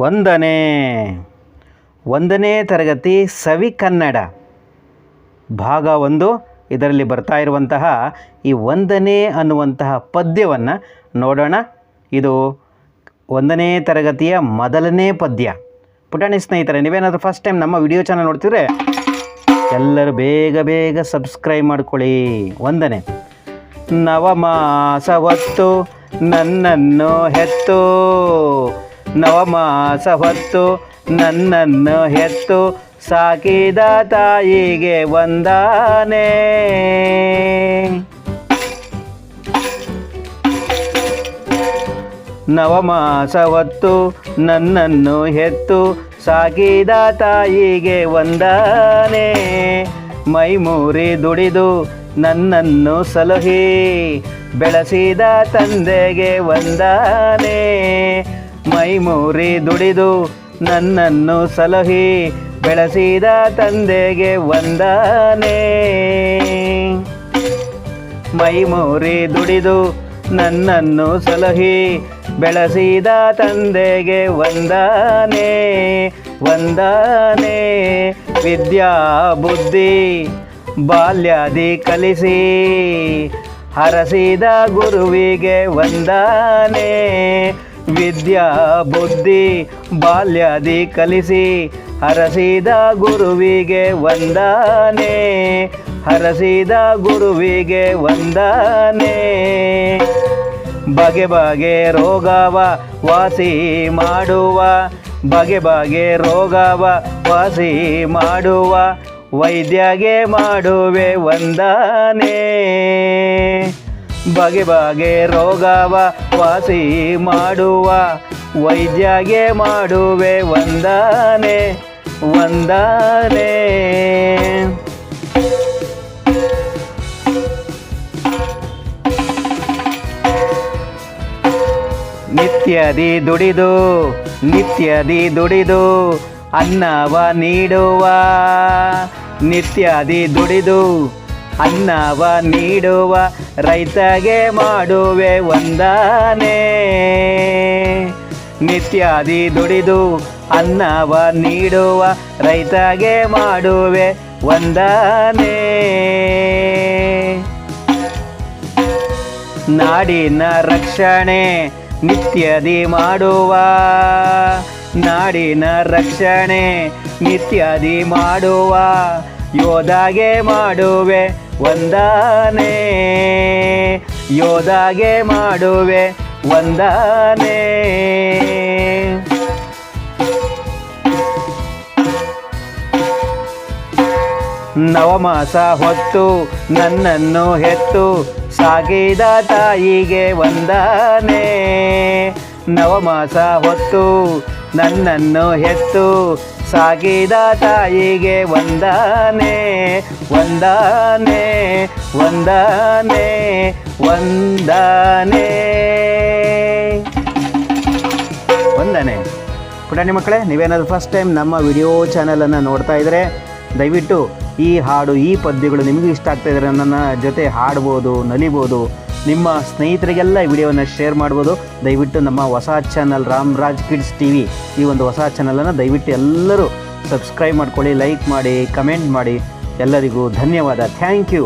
ಒಂದನೇ ಒಂದನೇ ತರಗತಿ ಸವಿ ಕನ್ನಡ. ಭಾಗ ಒಂದು, ಇದರಲ್ಲಿ ಬರ್ತಾ ಇರುವಂತಹ ಈ ಒಂದನೇ ಅನ್ನುವಂತಹ ಪದ್ಯವನ್ನು ನೋಡೋಣ. ಇದು ಒಂದನೇ ತರಗತಿಯ ಮೊದಲನೇ ಪದ್ಯ. ಪುಟಾಣಿ ಸ್ನೇಹಿತರೆ, ನೀವೇನಾದರೂ ಫಸ್ಟ್ ಟೈಮ್ ನಮ್ಮ ವಿಡಿಯೋ ಚಾನಲ್ ನೋಡ್ತಿದ್ರೆ ಎಲ್ಲರೂ ಬೇಗ ಬೇಗ ಸಬ್ಸ್ಕ್ರೈಬ್ ಮಾಡ್ಕೊಳ್ಳಿ. ಒಂದನೇ, ನವಮಾಸ ಹೊತ್ತು ನನ್ನನ್ನು ಹೆತ್ತು. ನವಮಾಸ ಹೊತ್ತು ನನ್ನನ್ನು ಹೆತ್ತು ಸಾಕಿದ ತಾಯಿಗೆ ವಂದಾನೆ. ನವಮಾಸ ಹೊತ್ತು ನನ್ನನ್ನು ಹೆತ್ತು ಸಾಕಿದ ತಾಯಿಗೆ ವಂದಾನೆ. ಮೈಮೂರಿ ದುಡಿದು ನನ್ನನ್ನು ಸಲಹಿ ಬೆಳೆಸಿದ ತಂದೆಗೆ ವಂದಾನೆ. ಮೈಮೂರಿ ದುಡಿದು ನನ್ನನ್ನು ಸಲಹಿ ಬೆಳೆಸಿದ ತಂದೆಗೆ ವಂದನೆ. ಮೈ ಮೂರಿ ದುಡಿದು ನನ್ನನ್ನು ಸಲಹಿ ಬೆಳೆಸಿದ ತಂದೆಗೆ ವಂದನೆ. ವಂದನೆ. ವಿದ್ಯಾ, ಬುದ್ಧಿ, ಬಾಲ್ಯಾದಿ ಕಲಿಸಿ ಹರಸಿದ ಗುರುವಿಗೆ ವಂದನೆ. ವಿದ್ಯಾ ಬುದ್ಧಿ ಬಾಲ್ಯಾದಿ ಕಲಿಸಿ ಹರಸಿದ ಗುರುವಿಗೆ ವಂದನೆ, ಹರಸಿದ ಗುರುವಿಗೆ ವಂದನೆ. ಬಗೆ ಬಗೆ ರೋಗವ ವಾಸಿ ಮಾಡುವ, ಬಗೆ ಬಗೆ ರೋಗವ ವಾಸಿ ಮಾಡುವ, ವೈದ್ಯಗೆ ಮಾಡುವೆ ವಂದನೆ. ಬಗೆ ಬಗೆ ರೋಗವ ವಾಸಿ ಮಾಡುವ, ವೈದ್ಯಗೆ ಮಾಡುವೆ ವಂದನೆ ವಂದನೆ. ನಿತ್ಯದಿ ದುಡಿದು ನಿತ್ಯದಿ ದುಡಿದು ಅನ್ನವ ನೀಡುವ, ನಿತ್ಯದಿ ದುಡಿದು ಅನ್ನವ ನೀಡುವ ರೈತಗೆ ಮಾಡುವೆ ವಂದನೆ. ನಿತ್ಯಾದಿ ದುಡಿದು ಅನ್ನವ ನೀಡುವ ರೈತಗೆ ಮಾಡುವೆ ವಂದನೆ. ನಾಡಿನ ರಕ್ಷಣೆ ನಿತ್ಯದಿ ಮಾಡುವ. ನಾಡಿನ ರಕ್ಷಣೆ ನಿತ್ಯದಿ ಮಾಡುವ. ಯೋಧಾಗೆ ಮಾಡುವೆ ಒಂದಾನೆ ಯೋಧಾಗೆ ಮಾಡುವೆ ಒಂದಾನೆ ನವಮಾಸ ಹೊತ್ತು ನನ್ನನ್ನು ಹೆತ್ತು ಸಾಗಿದ ತಾಯಿಗೆ ಒಂದಾನೆ ನವಮಾಸ ಹೊತ್ತು ನನ್ನನ್ನು ಹೆತ್ತು ಸಾಗಿದ ತಾಯಿಗೆ ವಂದನೆ ವಂದನೆ ವಂದನೆ ವಂದನೆ. ವಂದನೆ. ಪುಟಾಣಿ ಮಕ್ಕಳೇ, ನೀವೇನಾದರೂ ಫಸ್ಟ್ ಟೈಮ್ ನಮ್ಮ ವಿಡಿಯೋ ಚಾನಲನ್ನು ನೋಡ್ತಾ ಇದ್ದರೆ ದಯವಿಟ್ಟು ಈ ಹಾಡು, ಈ ಪದ್ಯಗಳು ನಿಮಗೂ ಇಷ್ಟ ಆಗ್ತಾ ನನ್ನ ಜೊತೆ ಹಾಡ್ಬೋದು, ನಲಿಬೋದು. ನಿಮ್ಮ ಸ್ನೇಹಿತರಿಗೆಲ್ಲ ಈ ವಿಡಿಯೋವನ್ನು ಶೇರ್ ಮಾಡ್ಬೋದು. ದಯವಿಟ್ಟು ನಮ್ಮ ಹೊಸ channel Ramraj kids T V ಈ ಒಂದು ಹೊಸ ಚಾನಲನ್ನು ದಯವಿಟ್ಟು ಎಲ್ಲರೂ ಸಬ್ಸ್ಕ್ರೈಬ್ ಮಾಡ್ಕೊಳ್ಳಿ ಲೈಕ್ ಮಾಡಿ ಕಮೆಂಟ್ ಮಾಡಿ. ಎಲ್ಲರಿಗೂ ಧನ್ಯವಾದ. Thank you